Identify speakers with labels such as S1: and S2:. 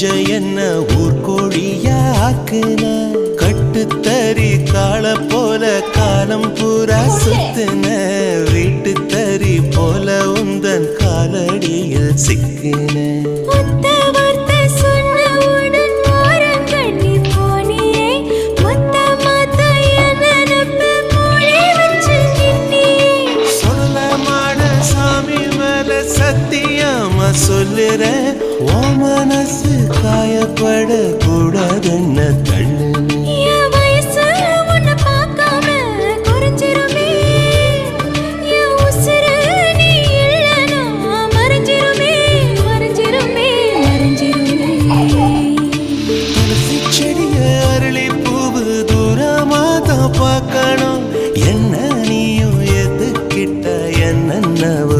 S1: நெஞ்ச என்ன ஊர்கோழியா ஆக்குன கட்டுத்தறி காள போல காலம் பூரா சுத்துன. வீட்டு தறி போல உந்தன் காலடியில் சிக்கின. சத்தியமா சொல்லுறேன் ஓ மனசு காயப்பட கூடாதுன்னு தள்ளு பார்க்கணும். என்ன நீயும் எதுக்கிட்ட என்னென்னவோ